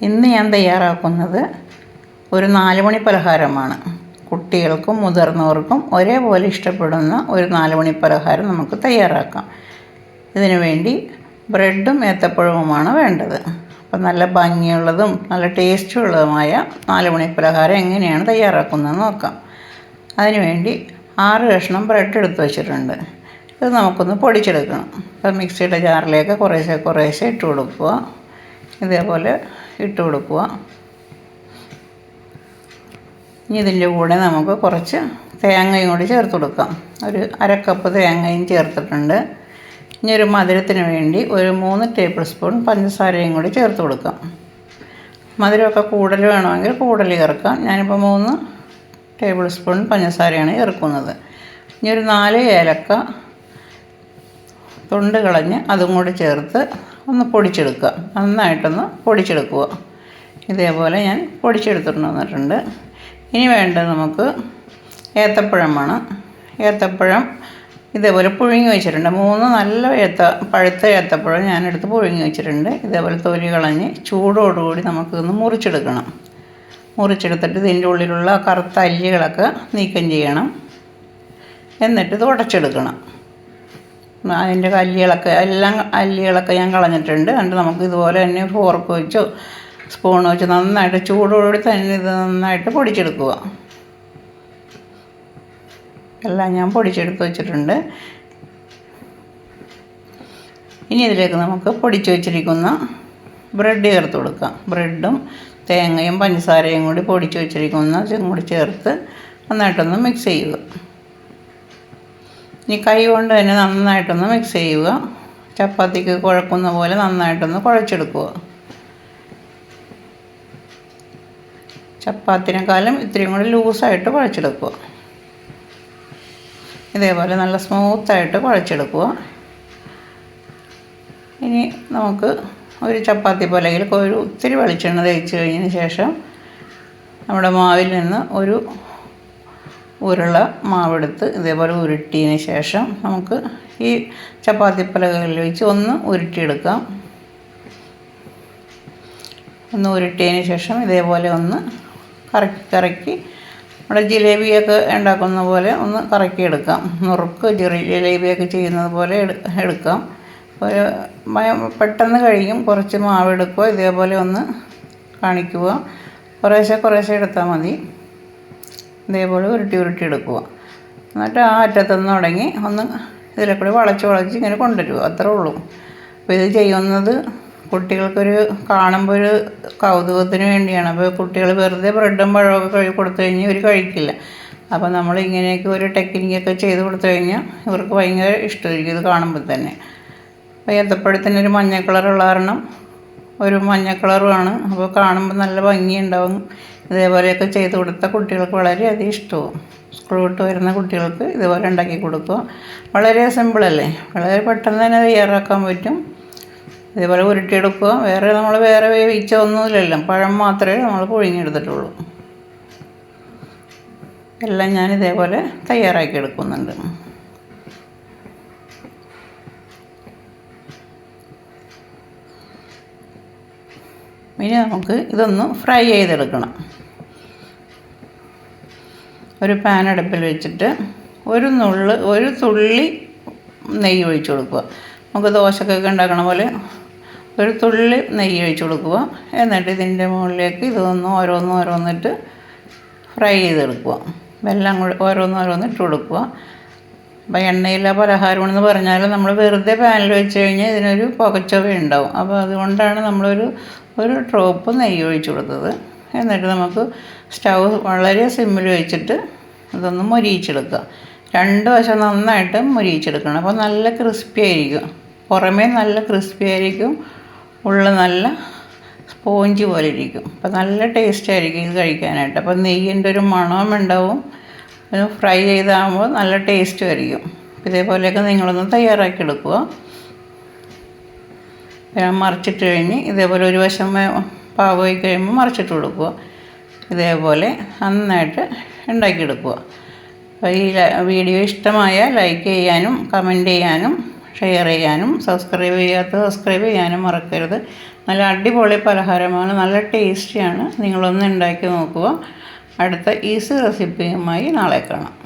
ഇന്ന് ഞാൻ തയ്യാറാക്കുന്നത് ഒരു നാലുമണി പലഹാരമാണ്. കുട്ടികൾക്കും മുതിർന്നവർക്കും ഒരേപോലെ ഇഷ്ടപ്പെടുന്ന ഒരു നാലുമണി പലഹാരം നമുക്ക് തയ്യാറാക്കാം. ഇതിനു വേണ്ടി ബ്രെഡും ഏത്തപ്പഴവുമാണ് വേണ്ടത്. അപ്പം നല്ല ഭംഗിയുള്ളതും നല്ല ടേസ്റ്റുള്ളതുമായ നാലുമണി പലഹാരം എങ്ങനെയാണ് തയ്യാറാക്കുന്നതെന്ന് നോക്കാം. അതിനുവേണ്ടി ആറ് കഷ്ണം ബ്രെഡ് എടുത്ത് വെച്ചിട്ടുണ്ട്. ഇത് നമുക്കൊന്ന് പൊടിച്ചെടുക്കണം. അപ്പം മിക്സിയുടെ ജാറിലേക്ക് കുറേശ്ശെ കുറേശ്ശെ ഇട്ട് കൊടുക്കുക. ഇതേപോലെ ഇട്ട് കൊടുക്കുക ഇനി ഇതിന്റെ കൂടെ നമുക്ക് കുറച്ച് തേങ്ങയും കൂടി ചേർത്ത് കൊടുക്കാം. ഒരു അരക്കപ്പ് കപ്പ് തേങ്ങയും ചേർത്തിട്ടുണ്ട്. ഇനി ഒരു മധുരത്തിന് വേണ്ടി ഒരു മൂന്ന് ടേബിൾ സ്പൂൺ പഞ്ചസാരയും കൂടി ചേർത്ത് കൊടുക്കാം. മധുരമൊക്കെ കൂടുതൽ വേണമെങ്കിൽ കൂടുതൽ ചേർക്കാം. ഞാനിപ്പോൾ മൂന്ന് ടേബിൾ സ്പൂൺ പഞ്ചസാരയാണ് ചേർക്കുന്നത്. ഇനി ഒരു നാല് ഏലക്ക തൊണ്ട് കളഞ്ഞ് അതും കൂടി ചേർത്ത് ഒന്ന് പൊടിച്ചെടുക്കുക. നന്നായിട്ടൊന്ന് പൊടിച്ചെടുക്കുക. ഇതേപോലെ ഞാൻ പൊടിച്ചെടുത്തിട്ട് വന്നിട്ടുണ്ട് ഇനി വേണ്ടത് നമുക്ക് ഏത്തപ്പഴമാണ്. ഏത്തപ്പഴം ഇതേപോലെ പുഴുങ്ങി വെച്ചിട്ടുണ്ട്. മൂന്ന് നല്ല ഏത്ത പഴുത്ത ഏത്തപ്പഴം ഞാനെടുത്ത് പുഴുങ്ങി വെച്ചിട്ടുണ്ട്. ഇതേപോലെ തൊലി കളഞ്ഞ് ചൂടോടുകൂടി നമുക്കൊന്ന് മുറിച്ചെടുക്കണം. മുറിച്ചെടുത്തിട്ട് ഇതിന്റെ ഉള്ളിലുള്ള കറുത്ത അല്ലികളൊക്കെ നീക്കം ചെയ്യണം. എന്നിട്ട് ഇത് ഉടച്ചെടുക്കണം. അതിന്റെ കല്ലുകളൊക്കെ എല്ലാം അല്ലികളൊക്കെ ഞാൻ കളഞ്ഞിട്ടുണ്ട്. എന്നിട്ട് നമുക്ക് ഇതുപോലെ തന്നെ ഫോർക്ക് വെച്ചോ സ്പൂൺ വെച്ച് നന്നായിട്ട് ചൂടോടുകൂടി തന്നെ ഇത് നന്നായിട്ട് പൊടിച്ചെടുക്കുക. എല്ലാം ഞാൻ പൊടിച്ചെടുത്ത് വെച്ചിട്ടുണ്ട്. ഇനി ഇതിലേക്ക് നമുക്ക് പൊടിച്ചു വെച്ചിരിക്കുന്ന ബ്രെഡ് ചേർത്ത് കൊടുക്കാം. ബ്രെഡും തേങ്ങയും പഞ്ചസാരയും കൂടി പൊടിച്ചു വെച്ചിരിക്കുന്ന കൂടി ചേർത്ത് നന്നായിട്ടൊന്ന് മിക്സ് ചെയ്യുക. ഇനി കൈ കൊണ്ട് തന്നെ നന്നായിട്ടൊന്ന് മിക്സ് ചെയ്യുക. ചപ്പാത്തിക്ക് കുഴക്കുന്ന പോലെ നന്നായിട്ടൊന്ന് കുഴച്ചെടുക്കുക. ചപ്പാത്തിനേക്കാളും ഇത്രയും കൂടി ലൂസായിട്ട് കുഴച്ചെടുക്കുക. ഇതേപോലെ നല്ല സ്മൂത്തായിട്ട് കുഴച്ചെടുക്കുക. ഇനി നമുക്ക് ഒരു ചപ്പാത്തി പോലെങ്കിൽ ഒരു ഒത്തിരി വെളിച്ചെണ്ണ തേച്ച് കഴിഞ്ഞതിന് ശേഷം നമ്മുടെ മാവിൽ നിന്ന് ഒരു ഉരുള മാവെടുത്ത് ഇതേപോലെ ഉരുട്ടിയതിന് ശേഷം നമുക്ക് ഈ ചപ്പാത്തി പലകളിൽ വെച്ച് ഒന്ന് ഉരുട്ടിയെടുക്കാം. ഒന്ന് ഉരുട്ടിയതിന് ശേഷം ഇതേപോലെ ഒന്ന് കറക്കി കറക്കി നമ്മുടെ ജിലേബിയൊക്കെ ഉണ്ടാക്കുന്ന പോലെ ഒന്ന് കറക്കിയെടുക്കാം. നുറുക്ക് ജിലേബിയൊക്കെ ചെയ്യുന്നത് പോലെ എടുക്കാം. ഒരു പെട്ടെന്ന് കഴിയും. കുറച്ച് മാവ് എടുക്കുക ഇതേപോലെ ഒന്ന് കാണിക്കുക. കുറേശ്ശെ കുറേശ്ശെ എടുത്താൽ മതി. ഇതേപോലെ ഉരുട്ടി ഉരുട്ടി എടുക്കുക എന്നിട്ട് ആ അറ്റത്തുനിന്ന് തുടങ്ങി ഒന്ന് ഇതിലെ കൂടി വളച്ച് വളച്ച് ഇങ്ങനെ കൊണ്ടുവരിക അത്രേ ഉള്ളൂ. അപ്പോൾ ഇത് ചെയ്യുന്നത് കുട്ടികൾക്കൊരു കാണുമ്പോൾ ഒരു കൗതുകത്തിന് വേണ്ടിയാണ്. അപ്പോൾ കുട്ടികൾ വെറുതെ ബ്രെഡും പഴമൊക്കെ കഴി കൊടുത്തു കഴിഞ്ഞാൽ ഇവർ കഴിക്കില്ല. അപ്പോൾ നമ്മൾ ഇങ്ങനെയൊക്കെ ഒരു ടെക്നിക്കൊക്കെ ചെയ്ത് കൊടുത്തു കഴിഞ്ഞാൽ ഇവർക്ക് ഭയങ്കര ഇഷ്ടമായിരിക്കും ഇത് കാണുമ്പോൾ തന്നെ. അപ്പോൾ ഏത്തപ്പഴത്തിനൊരു മഞ്ഞ കളറുള്ള കാരണം ഒരു മഞ്ഞ കളറുമാണ്. അപ്പോൾ കാണുമ്പോൾ നല്ല ഭംഗിയുണ്ടാവും. ഇതേപോലെയൊക്കെ ചെയ്ത് കൊടുത്താൽ കുട്ടികൾക്ക് വളരെയധികം ഇഷ്ടവും. സ്കൂൾ വിട്ട് വരുന്ന കുട്ടികൾക്ക് ഇതുപോലെ ഉണ്ടാക്കി കൊടുക്കുക വളരെ സിമ്പിളല്ലേ വളരെ പെട്ടെന്ന് തന്നെ തയ്യാറാക്കാൻ പറ്റും. ഇതേപോലെ ഉരുട്ടിയെടുക്കുക. വേറെ നമ്മൾ വേറെ വേവിച്ച ഒന്നുമില്ലല്ലോ. പഴം മാത്രമേ നമ്മൾ പുഴുങ്ങിയെടുത്തിട്ടുള്ളൂ. എല്ലാം ഞാൻ ഇതേപോലെ തയ്യാറാക്കി എടുക്കുന്നുണ്ട്. ഇനി നമുക്ക് ഇതൊന്ന് ഫ്രൈ ചെയ്തെടുക്കണം. ഒരു പാൻ അടുപ്പിൽ വെച്ചിട്ട് ഒരു നുള്ള് ഒരു തുള്ളി നെയ്യ് ഒഴിച്ചു കൊടുക്കുക. നമുക്ക് ദോശക്കൊക്കെ ഉണ്ടാക്കണ പോലെ ഒരു തുള്ളി നെയ്യ് ഒഴിച്ചു കൊടുക്കുക. എന്നിട്ട് ഇതിന്റെ മുകളിലേക്ക് ഇതൊന്ന് ഓരോന്ന് ഓരോന്നിട്ട് ഫ്രൈ ചെയ്തെടുക്കുക. വെള്ളം കൂടി ഓരോന്ന് ഓരോന്ന് ഇട്ട് കൊടുക്കുക. അപ്പോൾ എണ്ണയില്ല പലഹാരമെന്ന് പറഞ്ഞാൽ നമ്മൾ വെറുതെ പാനിൽ വെച്ച് കഴിഞ്ഞാൽ ഇതിനൊരു പുകച്ചവ ഉണ്ടാവും. അപ്പോൾ അതുകൊണ്ടാണ് നമ്മളൊരു ഒരു ഡ്രോപ്പ് നെയ്യ് ഒഴിച്ചു കൊടുത്തത്. എന്നിട്ട് നമുക്ക് സ്റ്റൗ വളരെ സിമ്മിൽ വെച്ചിട്ട് ഇതൊന്ന് മൊരിയിച്ചെടുക്കുക. രണ്ട് വശം നന്നായിട്ട് മൊരിയിച്ചെടുക്കണം. അപ്പോൾ നല്ല ക്രിസ്പി ആയിരിക്കും. പുറമേ നല്ല ക്രിസ്പി ആയിരിക്കും. ഉള്ള നല്ല സ്പോഞ്ച് പോലെ ഇരിക്കും. അപ്പോൾ നല്ല ടേസ്റ്റ് ആയിരിക്കും ഇത് കഴിക്കാനായിട്ട്. അപ്പോൾ നെയ്യിന്റെ ഒരു മണവും ഉണ്ടാവും. ഫ്രൈ ചെയ്താകുമ്പോൾ നല്ല ടേസ്റ്റും ആയിരിക്കും. ഇതേപോലെയൊക്കെ നിങ്ങളൊന്ന് തയ്യാറാക്കി എടുക്കുക. മറിച്ചിട്ട് കഴിഞ്ഞ് ഇതേപോലെ ഒരു വശം പാകമായി കഴിയുമ്പോൾ മറിച്ചിട്ട് കൊടുക്കുക. ഇതേപോലെ നന്നായിട്ട് ഉണ്ടാക്കിയെടുക്കുക. അപ്പോൾ ഈ വീഡിയോ ഇഷ്ടമായ ലൈക്ക് ചെയ്യാനും കമന്റ് ചെയ്യാനും ഷെയർ ചെയ്യാനും സബ്സ്ക്രൈബ് ചെയ്യാത്ത സബ്സ്ക്രൈബ് ചെയ്യാനും മറക്കരുത്. നല്ല അടിപൊളി പലഹാരമാണ് നല്ല ടേസ്റ്റിയാണ്. നിങ്ങളൊന്ന് ഉണ്ടാക്കി നോക്കുക. അടുത്ത ഈസി റെസിപ്പിയുമായി നാളെ കാണാം.